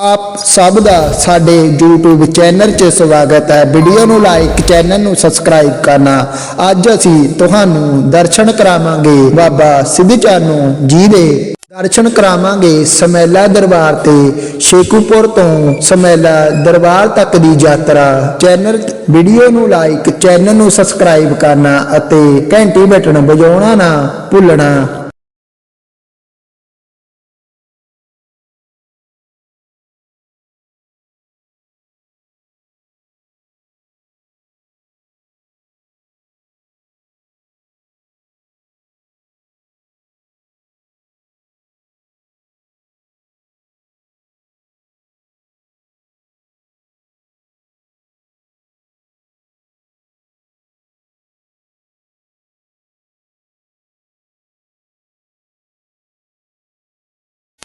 ਆਪ ਸਭ ਦਾ ਸਾਡੇ YouTube ਚੈਨਲ 'ਚ ਸਵਾਗਤ ਹੈ। ਵੀਡੀਓ ਨੂੰ ਲਾਈਕ ਚੈਨਲ ਨੂੰ ਸਬਸਕ੍ਰਾਈਬ ਕਰਨਾ। ਅੱਜ ਅਸੀਂ ਤੁਹਾਨੂੰ ਦਰਸ਼ਨ ਕਰਾਵਾਂਗੇ ਬਾਬਾ ਸਿੱਧ ਚਾਨੋ ਜੀ ਦੇ। ਦਰਸ਼ਨ ਕਰਾਵਾਂਗੇ ਸਮੈਲਾ ਦਰਬਾਰ ਤੇ, ਸ਼ੇਖੂਪੁਰ ਤੋਂ ਸਮੈਲਾ ਦਰਬਾਰ ਤੱਕ ਦੀ ਯਾਤਰਾ। ਚੈਨਲ ਵੀਡੀਓ ਨੂੰ ਲਾਈਕ ਚੈਨਲ ਨੂੰ ਸਬਸਕ੍ਰਾਈਬ ਕਰਨਾ ਅਤੇ ਘੰਟੀ ਬਟਨ ਵਜਾਉਣਾ ਨਾ ਭੁੱਲਣਾ।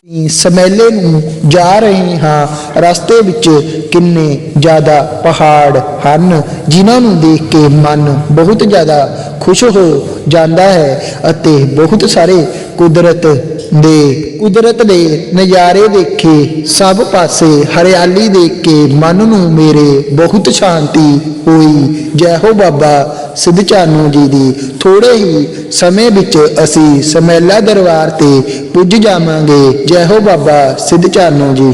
ਸਮੈਲੇ ਨੂੰ ਜਾ ਰਹੇ ਹਾਂ, ਰਸਤੇ ਵਿੱਚ ਕਿੰਨੇ ਜ਼ਿਆਦਾ ਪਹਾੜ ਹਨ, ਜਿਨ੍ਹਾਂ ਨੂੰ ਦੇਖ ਕੇ ਮਨ ਬਹੁਤ ਜ਼ਿਆਦਾ ਖੁਸ਼ ਹੋ ਜਾਂਦਾ ਹੈ ਅਤੇ ਬਹੁਤ ਸਾਰੇ ਕੁਦਰਤ ਦੇ ਕੁਦਰਤ ਦੇ ਨਜ਼ਾਰੇ ਦੇਖੇ, ਸਭ ਪਾਸੇ ਹਰਿਆਲੀ ਦੇਖ ਕੇ ਮਨ ਨੂੰ ਮੇਰੇ ਬਹੁਤ ਸ਼ਾਂਤੀ ਹੋਈ। ਜੈ ਹੋ ਬਾਬਾ ਸਿੱਧ ਚਾਨੋ ਜੀ ਦੀ। ਥੋੜੇ ਹੀ ਸਮੇਂ ਵਿੱਚ ਅਸੀਂ ਸਮੈਲਾ ਦਰਬਾਰ ਤੇ ਪੁੱਜ ਜਾਵਾਂਗੇ ਜੈ ਹੋ ਬਾਬਾ ਸਿੱਧ ਚਾਨੋ ਜੀ।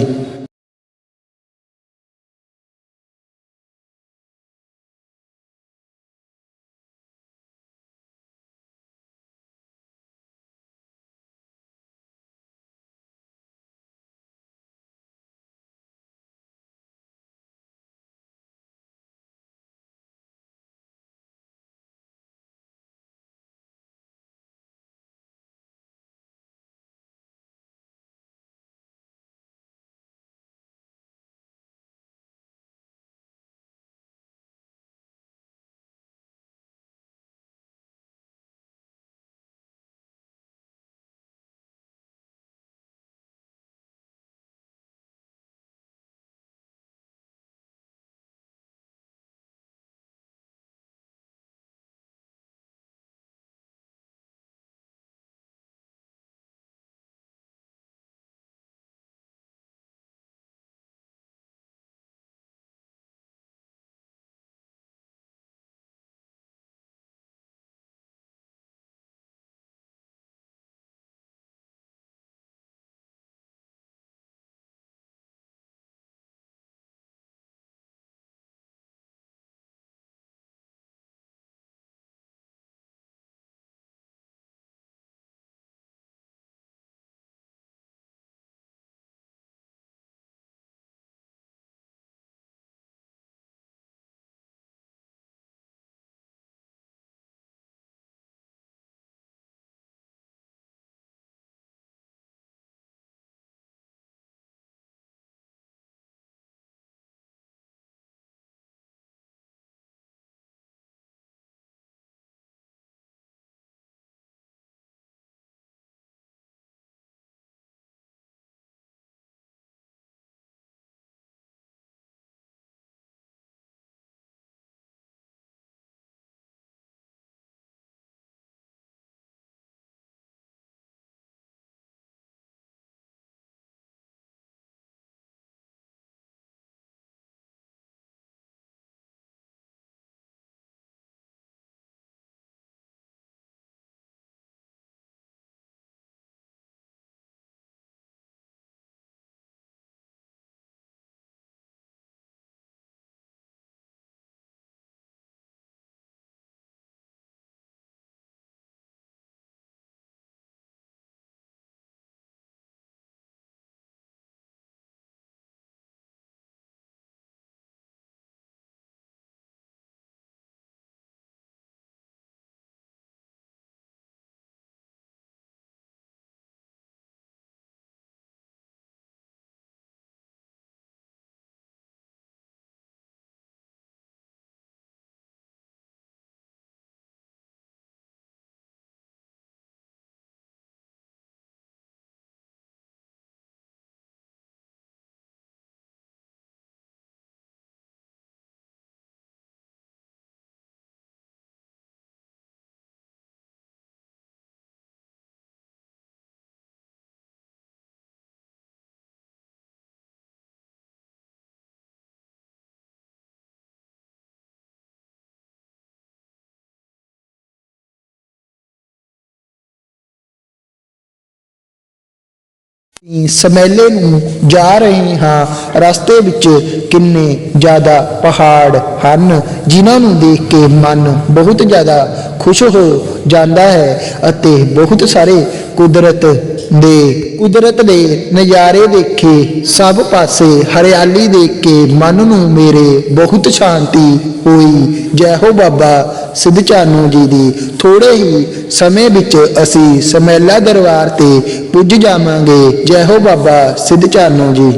ਸਮੈਲੇ ਨੂੰ ਜਾ ਰਹੇ ਹਾਂ, ਰਸਤੇ ਵਿੱਚ ਕਿੰਨੇ ਜ਼ਿਆਦਾ ਪਹਾੜ ਹਨ, ਜਿਨ੍ਹਾਂ ਨੂੰ ਦੇਖ ਕੇ ਮਨ ਬਹੁਤ ਜ਼ਿਆਦਾ ਖੁਸ਼ ਹੋ ਜਾਂਦਾ ਹੈ ਅਤੇ ਬਹੁਤ ਸਾਰੇ ਕੁਦਰਤ ਦੇ ਕੁਦਰਤ ਦੇ ਨਜ਼ਾਰੇ ਦੇਖੇ, ਸਭ ਪਾਸੇ ਹਰਿਆਲੀ ਦੇਖ ਕੇ ਮਨ ਨੂੰ ਮੇਰੇ ਬਹੁਤ ਸ਼ਾਂਤੀ ਹੋਈ। ਜੈ ਹੋ ਬਾਬਾ ਸਿੱਧ ਚਾਨੋ ਜੀ ਦੀ। ਥੋੜੇ ਹੀ ਸਮੇਂ ਵਿੱਚ ਅਸੀਂ ਸਮੈਲਾ ਦਰਬਾਰ ਤੇ ਪੁੱਜ ਜਾਵਾਂਗੇ ਜੈ ਹੋ ਬਾਬਾ ਸਿੱਧ ਚਾਨੋ ਜੀ।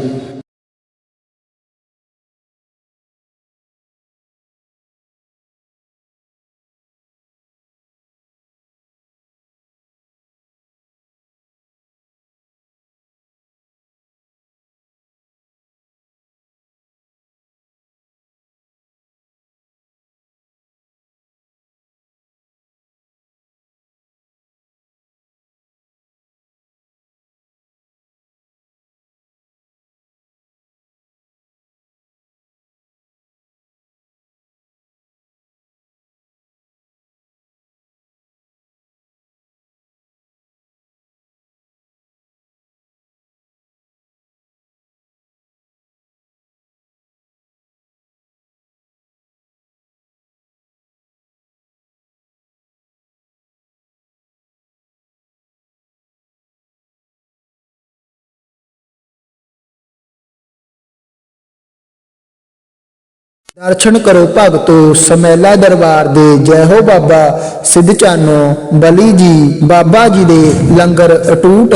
ਦਰਸ਼ਨ ਕਰੋ ਭਗਤੋ, ਸਮੈਲਾ ਦਰਬਾਰ ਦੇ ਜੈ ਹੋ ਬਾਬਾ ਸਿੱਧ ਚਾਨੋ, ਬਲੀ ਜੀ, ਬਾਬਾ ਜੀ ਦੇ ਲੰਗਰ ਅਟੂਟ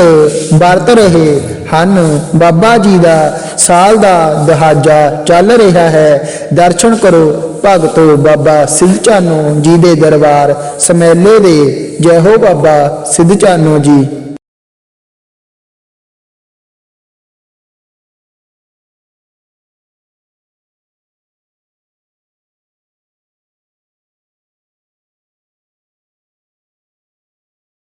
ਵਰਤ ਰਹੇ ਹਨ। ਬਾਬਾ ਜੀ ਦਾ ਸਾਲ ਦਾ ਦਹਾਜਾ ਚੱਲ ਰਿਹਾ ਹੈ। ਦਰਸ਼ਨ ਕਰੋ ਭਗਤੋ, ਬਾਬਾ ਸਿੱਧ ਚਾਨੋ ਜੀ ਦੇ ਦਰਬਾਰ ਸਮੈਲੇ ਦੇ ਜੈ ਹੋ ਬਾਬਾ ਸਿੱਧ ਚਾਨੋ ਜੀ।